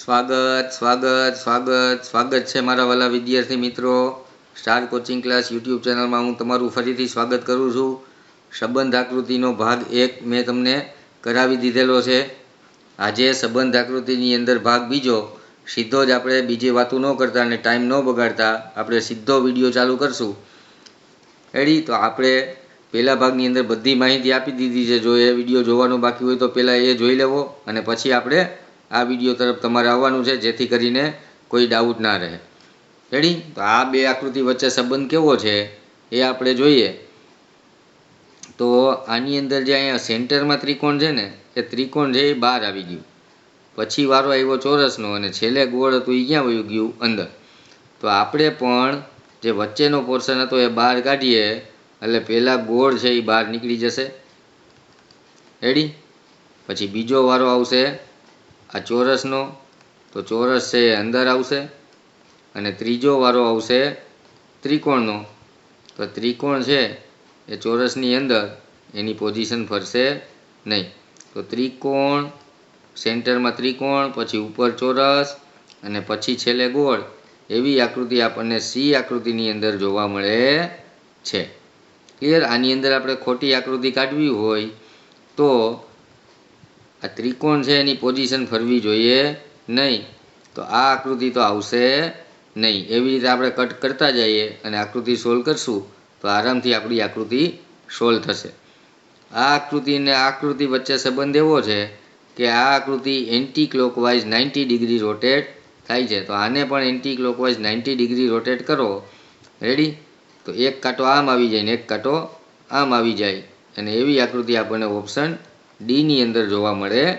સ્વાગત સ્વાગત સ્વાગત સ્વાગત છે મારા વાલા વિદ્યાર્થી મિત્રો. સ્ટાર કોચિંગ ક્લાસ યુટ્યુબ ચેનલમાં હું તમારું ફરીથી સ્વાગત કરું છું. સંબંધ આકૃતિનો ભાગ એક મેં તમને કરાવી દીધેલો છે. આજે સંબંધ આકૃતિની અંદર ભાગ બીજો. સીધો જ આપણે બીજી વાતો ન કરતા અને ટાઈમ ન બગાડતા આપણે સીધો વીડિયો ચાલુ કરશું. એડી તો આપણે પહેલા ભાગની અંદર બધી માહિતી આપી દીધી છે. જો એ વીડિયો જોવાનો બાકી હોય તો પહેલાં એ જોઈ લેવો અને પછી આપણે આ વીડિયો તરફ તમારે આવવાનું છે, જેથી કરીને કોઈ ડાઉટ ના રહે. રેડી તો આ બે આકૃતિ વચ્ચે સંબંધ કેવો છે, એ આપણે જોઈએ. તો આની અંદર જે અહીંયા સેન્ટરમાં ત્રિકોણ છે ને, એ ત્રિકોણ છે એ બહાર આવી ગયું. પછી વારો આવ્યો ચોરસનો અને છેલ્લે ગોળ હતું એ ક્યાં વયું ગયું? અંદર. તો આપણે પણ જે વચ્ચેનો પોર્શન હતો એ બહાર કાઢીએ, એટલે પહેલાં ગોળ છે એ બહાર નીકળી જશે. રેડી પછી બીજો વારો આવશે. આ ચોરસનો, તો ચોરસ છે એ અંદર આવશે અને ત્રીજો વારો આવશે ત્રિકોણનો. તો ત્રિકોણ છે એ ચોરસની અંદર, એની પોઝિશન ફરશે નહીં. તો ત્રિકોણ, સેન્ટરમાં ત્રિકોણ, પછી ઉપર ચોરસ અને પછી છેલ્લે ગોળ. એવી આકૃતિ આપણને સી આકૃતિની અંદર જોવા મળે છે. ક્લિયર? આની અંદર આપણે ખોટી આકૃતિ કાઢવી હોય તો આ ત્રિકોણ છે એની પોઝિશન ફરવી જોઈએ નહીં. તો આ આકૃતિ તો આવશે નહીં. એવી રીતે આપણે કટ કરતા જઈએ અને આકૃતિ સોલ્વ કરશું, તો આરામથી આપણી આકૃતિ સોલ્વ થશે. આ આકૃતિ અને આકૃતિ વચ્ચે સંબંધ એવો છે કે આ આકૃતિ anti clockwise ninety degree rotate થાય છે. તો આને પણ anti clockwise ninety degree rotate કરો. રેડી તો એક કાંટો આમ આવી જાય ને એક કાંટો આમ આવી જાય. અને એવી આકૃતિ આપણને ઓપ્શન ડીની અંદર જોવા મળે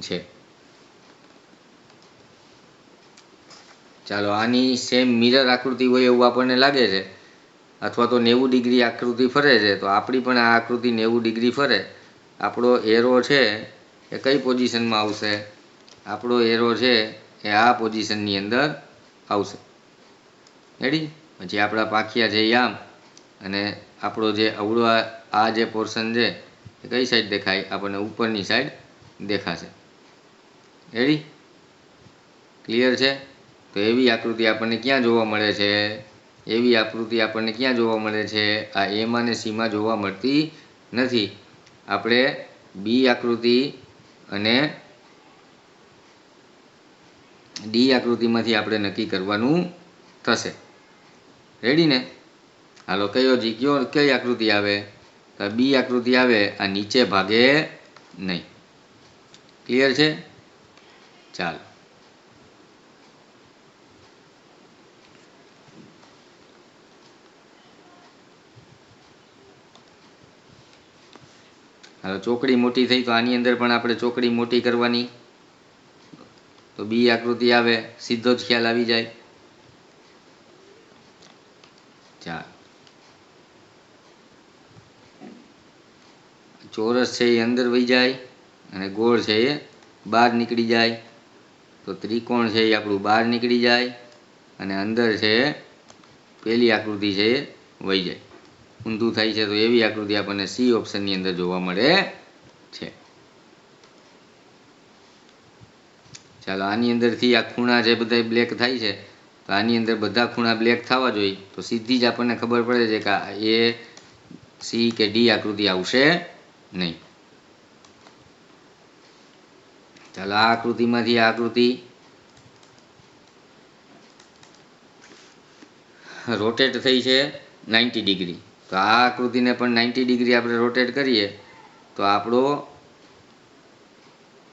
છે. ચાલો, આની સેમ મિરર આકૃતિ હોય એવું આપણને લાગે છે. અથવા તો નેવું ડિગ્રી આકૃતિ ફરે છે, તો આપણી પણ આ આકૃતિ નેવું ડિગ્રી ફરે. આપણો એરો છે એ કઈ પોઝિશનમાં આવશે? આપણો એરો છે એ આ પોઝિશનની અંદર આવશે. રેડી પછી આપણા પાખિયા છે આમ. અને આપણો જે અવળો આ જે પોર્શન છે કઈ સાઈડ દેખાય? આપણને ઉપરની સાઈડ દેખાશે. રેડી ક્લિયર છે? તો એવી આકૃતિ આપણને ક્યાં જોવા મળે છે? એવી આકૃતિ આપણને ક્યાં જોવા મળે છે? આ એમાં ને સીમાં જોવા મળતી નથી. આપણે બી આકૃતિ અને ડી આકૃતિમાંથી આપણે નક્કી કરવાનું થશે. રેડી ને? હાલો, કયો જી કયો કઈ આકૃતિ આવે? તો બી આકૃતિ આવે, આ નીચે ભાગે નહીં. ક્લિયર છે? ચાલો. હવે ચોકડી મોટી થઈ તો આની અંદર પણ આપણે ચોકડી મોટી કરવાની. તો બી આકૃતિ આવે, સીધો જ ખ્યાલ આવી જાય. ચાલ. ચોરસ છે એ અંદર વહી જાય અને ગોળ છે એ બહાર નીકળી જાય. તો ત્રિકોણ છે એ આપણું બહાર નીકળી જાય અને અંદર છે પેલી આકૃતિ છે એ વહી જાય. ઊંધું થાય છે તો એવી આકૃતિ આપણને સી ઓપ્શનની અંદર જોવા મળે છે. ચાલો, આની અંદરથી આ ખૂણા જે બધા બ્લેક થાય છે, તો આની અંદર બધા ખૂણા બ્લેક થવા જોઈએ. તો સીધી જ આપણને ખબર પડે છે કે એ સી કે ડી આકૃતિ આવશે. નહીં. ચાલો આ આકૃતિમાંથી આકૃતિ રોટેટ થઈ છે નાઇન્ટી ડિગ્રી તો આ આકૃતિને પણ નાઇન્ટી ડિગ્રી આપણે રોટેટ કરીએ, તો આપણો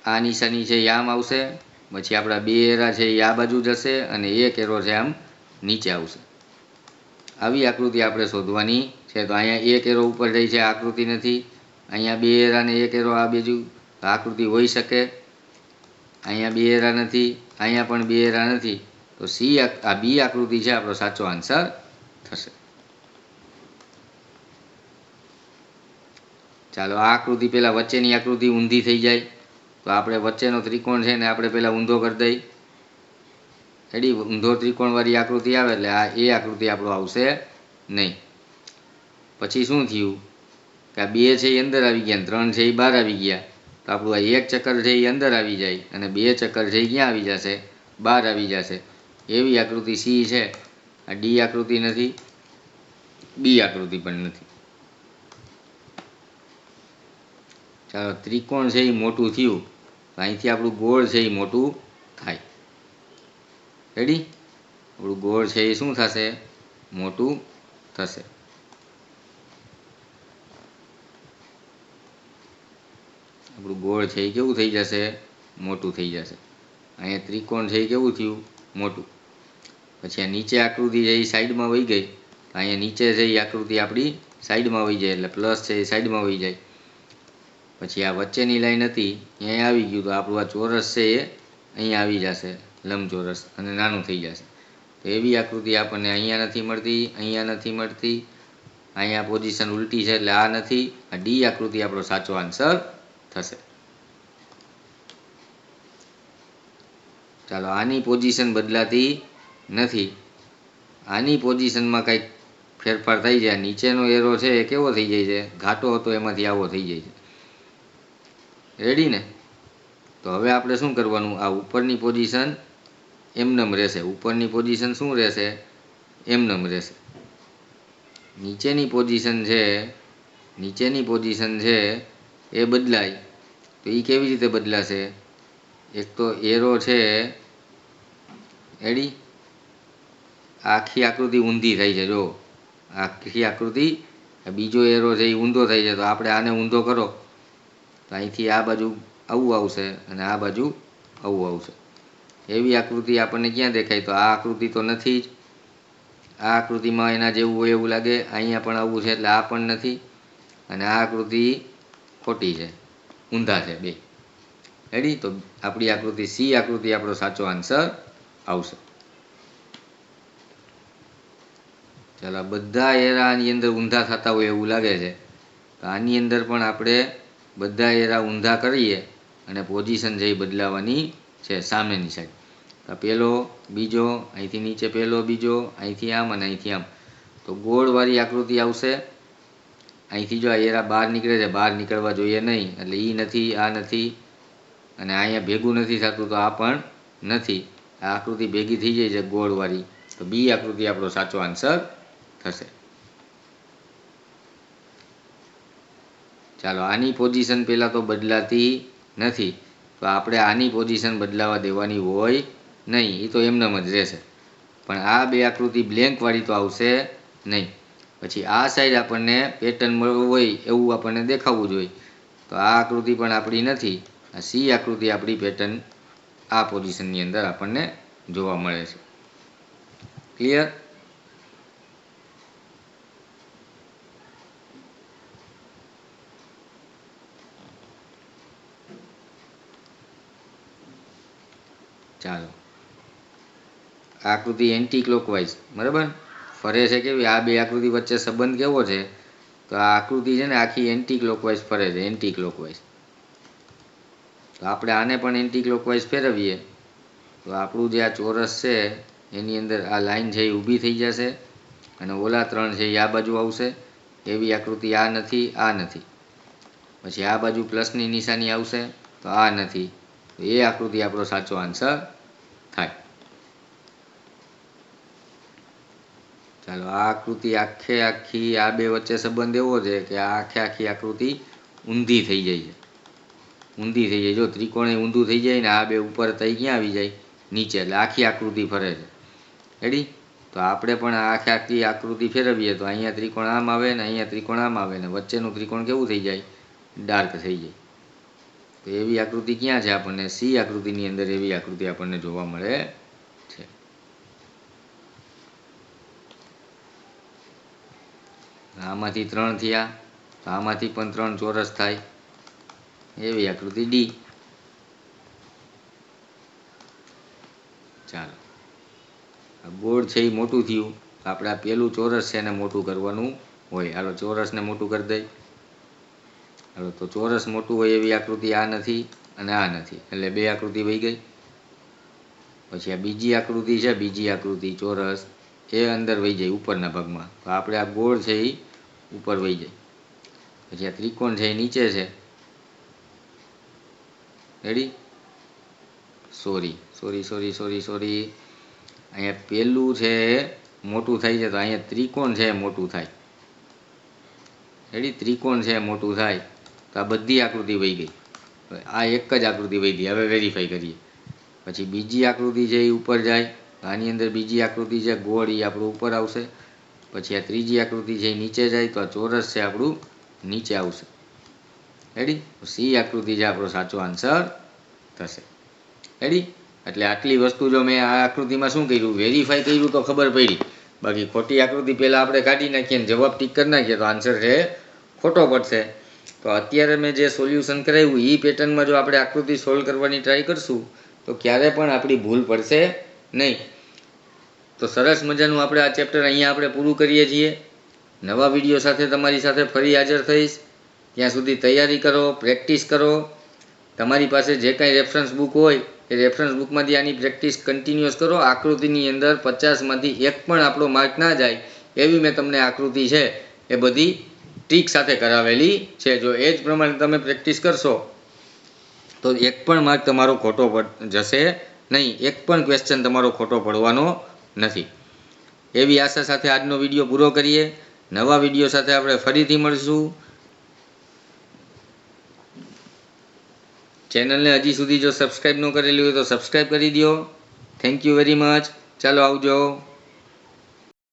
આ નિશાની છે આમ આવશે, પછી આપણા બે એરા છે એ આ બાજુ જશે અને એક એરો છે આમ નીચે આવશે. આવી આકૃતિ આપણે શોધવાની છે. તો અહીંયા એક એરો ઉપર જાય છે આકૃતિ નથી. અહીંયા બે એરા ને એક એરો આ બીજું આકૃતિ હોઈ શકે. અહીંયા બે એરા નથી, અહીંયા પણ બે એરા નથી. તો સી આ બી આકૃતિ છે, આપણો સાચો આન્સર થશે. ચાલો, આ આકૃતિ પહેલાં વચ્ચેની આકૃતિ ઊંધી થઈ જાય. તો આપણે વચ્ચેનો ત્રિકોણ છે ને આપણે પહેલાં ઊંધો કરી દઈ. એડી ઊંધો ત્રિકોણવાળી આકૃતિ આવે એટલે આ એ આકૃતિ આપણો આવશે નહીં. પછી શું થયું? કે આ બે છે એ અંદર આવી ગયા ત્રણ છે એ બહાર આવી ગયા. તો આપણું આ એક ચક્કર છે એ અંદર આવી જાય અને બે ચક્કર છે એ ક્યાં આવી જશે? બહાર આવી જશે. એવી આકૃતિ સી છે. આ ડી આકૃતિ નથી. બી આકૃતિ પણ નથી. ચાલો, ત્રિકોણ છે એ મોટું થયું. અહીંથી આપણું ગોળ છે એ મોટું થાય. રેડી આપણું ગોળ છે એ શું થશે? મોટું થશે. આપણું ગોળ છે એ કેવું થઈ જશે? મોટું થઈ જશે. અહીંયા ત્રિકોણ છે એ કેવું થયું? મોટું. પછી આ નીચે આકૃતિ છે એ સાઈડમાં વહી ગઈ. અહીંયા નીચે છે એ આકૃતિ આપણી સાઈડમાં વહી જાય એટલે પ્લસ છે એ સાઈડમાં વહી જાય. પછી આ વચ્ચેની લાઈન હતી અહીંયા આવી ગયું તો આપણું આ ચોરસ છે એ અહીંયા આવી જશે, લંબચોરસ, અને નાનું થઈ જશે. તો એવી આકૃતિ આપણને અહીંયા નથી મળતી, અહીંયા નથી મળતી. અહીંયા પોઝિશન ઉલટી છે એટલે આ નથી. આ ડી આકૃતિ આપણો સાચો આન્સર થશે. ચાલો, આની પોઝિશન બદલાતી નથી. આની પોઝિશનમાં કંઈક ફેરફાર થઈ જાય. નીચેનો એરો છે એ કેવો થઈ જાય છે? ઘાટો હતો, એમાંથી આવો થઈ જાય છે. રેડી ને? તો હવે આપણે શું કરવાનું? આ ઉપરની પોઝિશન એમનમ રહેશે. ઉપરની પોઝિશન શું રહેશે? એમનમ રહેશે. નીચેની પોઝિશન છે, નીચેની પોઝિશન છે એ બદલાય. તો એ કેવી રીતે બદલાશે? એક તો એરો છે. એડી આખી આકૃતિ ઊંધી થઈ છે, જો. આખી આકૃતિ બીજો એરો છે એ ઊંધો થઈ છે, તો આપણે આને ઊંધો કરો. તો અહીંથી આ બાજુ આવું આવશે અને આ બાજુ આવું આવશે. એવી આકૃતિ આપણને ક્યાં દેખાય? તો આ આકૃતિ તો નથી જ. આ આકૃતિમાં એના જેવું હોય એવું લાગે. અહીંયા પણ આવું છે, એટલે આ પણ નથી. અને આ આકૃતિ ખોટી છે, ઊંધા છે બે. રેડી તો આપણી આકૃતિ સી આકૃતિ આપણો સાચો આન્સર આવશે. ચાલો બધા એરા આની અંદર ઊંધા થતા હોય એવું લાગે છે. તો આની અંદર પણ આપણે બધા એરા ઊંધા કરીએ અને પોઝિશન જે બદલાવાની છે, સામેની સાઈડ પહેલો બીજો, અહીંથી નીચે પહેલો બીજો, અહીંથી આમ અને અહીંથી આમ. તો ગોળવાળી આકૃતિ આવશે. અહીંથી જો એરા બહાર નીકળે છે, બહાર નીકળવા જોઈએ નહીં. એટલે એ નથી, આ નથી. અને અહીંયા ભેગું નથી થતું, તો આ પણ નથી. આ આકૃતિ ભેગી થઈ જાય છે ગોળવાળી. તો બી આકૃતિ આપણો સાચો આન્સર થશે. ચાલો, આની પોઝિશન પહેલાં તો બદલાતી નથી. તો આપણે આની પોઝિશન બદલાવા દેવાની હોય નહીં. એ તો એમનેમ જ રહેશે. પણ આ બે આકૃતિ બ્લેન્કવાળી તો આવશે નહીં. પછી આ સાઈડ આપણને પેટર્ન હોય એવું આપણને દેખાવું જોઈએ. તો આ આકૃતિ પણ આપણી નથી. આ સી આકૃતિ આપણી પેટર્ન આ પોઝિશનની અંદર આપણને જોવા મળે છે. ક્લિયર ચાલો. આકૃતિ એન્ટી ક્લોકવાઇઝ બરાબર? ફરે છે કેવી આ બે આકૃતિ વચ્ચે સંબંધ કેવો છે? તો આ આકૃતિ છે ને આખી એન્ટી ક્લોકવાઇઝ ફરે છે એન્ટી ક્લોકવાઇઝ તો આપણે આને પણ એન્ટી ક્લોકવાઇઝ ફેરવીએ. તો આપણું જે આ ચોરસ છે, એની અંદર આ લાઈન છે એ ઊભી થઈ જશે અને ઓલા ત્રણ છે એ આ બાજુ આવશે. એવી આકૃતિ આ નથી આ નથી. પછી આ બાજુ પ્લસની નિશાની આવશે, તો આ નથી. એ આકૃતિ આપણો સાચો આન્સર થાય. ચાલો, આ આકૃતિ આખે આખી, આ બે વચ્ચે સંબંધ એવો છે કે આ આખે આખી આકૃતિ ઊંધી થઈ જાય છે. ઊંધી થઈ જાય. જો ત્રિકોણે ઊંધું થઈ જાય ને આ બે ઉપર થઈ ક્યાં આવી જાય? નીચે. એટલે આખી આકૃતિ ફરે છે. રેડી તો આપણે પણ આખે આખી આકૃતિ ફેરવીએ તો અહીંયા ત્રિકોણ આમ આવે ને અહીંયા ત્રિકોણ આમ આવે ને વચ્ચેનું ત્રિકોણ કેવું થઈ જાય? ડાર્ક થઈ જાય. તો એવી આકૃતિ ક્યાં છે આપણને? સી આકૃતિની અંદર એવી આકૃતિ આપણને જોવા મળે. આમાંથી ત્રણ થયા, તો આમાંથી પણ ત્રણ ચોરસ થાય. એવી આકૃતિ ડી ચાલો. ગોળ છે એ મોટું થયું. આપણે આ પેલું ચોરસ છે એને મોટું કરવાનું હોય. હાલો, ચોરસને મોટું કરી દઈ. હાલો, તો ચોરસ મોટું હોય એવી આકૃતિ આ નથી અને આ નથી. એટલે બે આકૃતિ વહી ગઈ. પછી આ બીજી આકૃતિ છે, બીજી આકૃતિ ચોરસ. એ અંદર વહી જાય ઉપરના ભાગમાં. તો આપણે આ ગોળ છે એ ઉપર વહી જાય. પછી આ ત્રિકોણ છે એ નીચે છે. Ready sorry sorry sorry sorry sorry અહીંયા પેલું છે મોટું થાય છે તો અહીંયા ત્રિકોણ છે મોટું થાય. રેડી ત્રિકોણ છે મોટું થાય. તો આ બધી આકૃતિ વહી ગઈ. આ એક જ આકૃતિ વહી ગઈ. હવે વેરીફાઈ કરીએ. પછી બીજી આકૃતિ છે એ ઉપર જાય. આની અંદર બીજી આકૃતિ છે, ગોળ એ આપણું ઉપર આવશે. પછી આ ત્રીજી આકૃતિ છે એ નીચે જાય તો આ ચોરસ છે આપણું નીચે આવશે. રેડી સી આકૃતિ છે આપણો સાચો આન્સર થશે. રેડી એટલે આટલી વસ્તુ જો મેં આ આકૃતિમાં શું કર્યું? વેરીફાઈ કર્યું તો ખબર પડી. બાકી ખોટી આકૃતિ પહેલાં આપણે કાઢી નાખીએ અને જવાબ ટીક કરી નાખીએ તો આન્સર છે ખોટો પડશે. તો અત્યારે મેં જે સોલ્યુશન કરાવ્યું એ પેટર્નમાં જો આપણે આકૃતિ સોલ્વ કરવાની ટ્રાય કરશું, તો ક્યારે પણ આપણી ભૂલ પડશે નહીં. તો સરસ મજાનું આપણે આ ચેપ્ટર અહીંયા આપણે પૂરું કરીએ છીએ. નવા વીડિયો સાથે તમારી સાથે ફરી હાજર થઈશ. ત્યાં સુધી તૈયારી કરો પ્રેક્ટિસ કરો. તમારી પાસે જે કાંઈ રેફરન્સ બુક હોય, એ રેફરન્સ બુકમાંથી આની પ્રેક્ટિસ કન્ટિન્યુઅસ કરો. આકૃતિની અંદર પચાસમાંથી એક પણ આપણો માર્ક ના જાય, એવી મેં તમને આકૃતિ છે. એ બધી ટ્રીક સાથે કરાવેલી છે. જો એ જ પ્રમાણે તમે પ્રેક્ટિસ કરશો, તો એક પણ માર્ક તમારો ખોટો જશે નહીં. એક પણ ક્વેશ્ચન તમારો ખોટો પડવાનો નથી. એવી આશા સાથે આજનો વીડિયો પૂરો કરીએ. નવા વીડિયો સાથે આપણે ફરીથી મળશું. ચેનલને હજી સુધી જો સબસ્ક્રાઈબ ન કરેલી હોય તો સબસ્ક્રાઈબ કરી દો થેન્ક યુ વેરી મચ ચાલો આવજો.